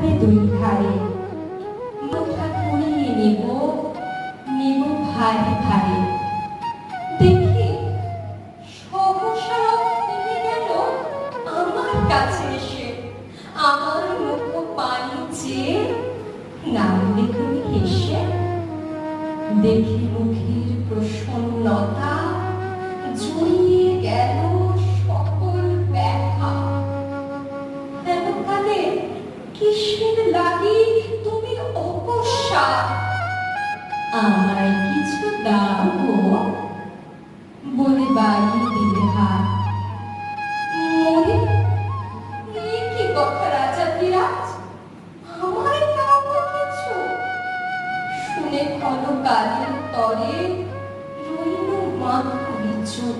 দুই কুড়িয়ে ভাই ভাই দেখি, সহসা নেমে গেল আমার কাছে এসে আমার মুখ পানি চেয়ে নামলে তুমি হেসে, দেখি মুখের প্রসন্নতা কিসের লাগি তুমি অপসা? আমায় কিছু দাও বলে বাড়ি দিলে হাত। কি কথা রাজা বিরাজ? আমায় দাও কিছু। শুনে ক্ষণ কালের তরে রইল মা বিচুর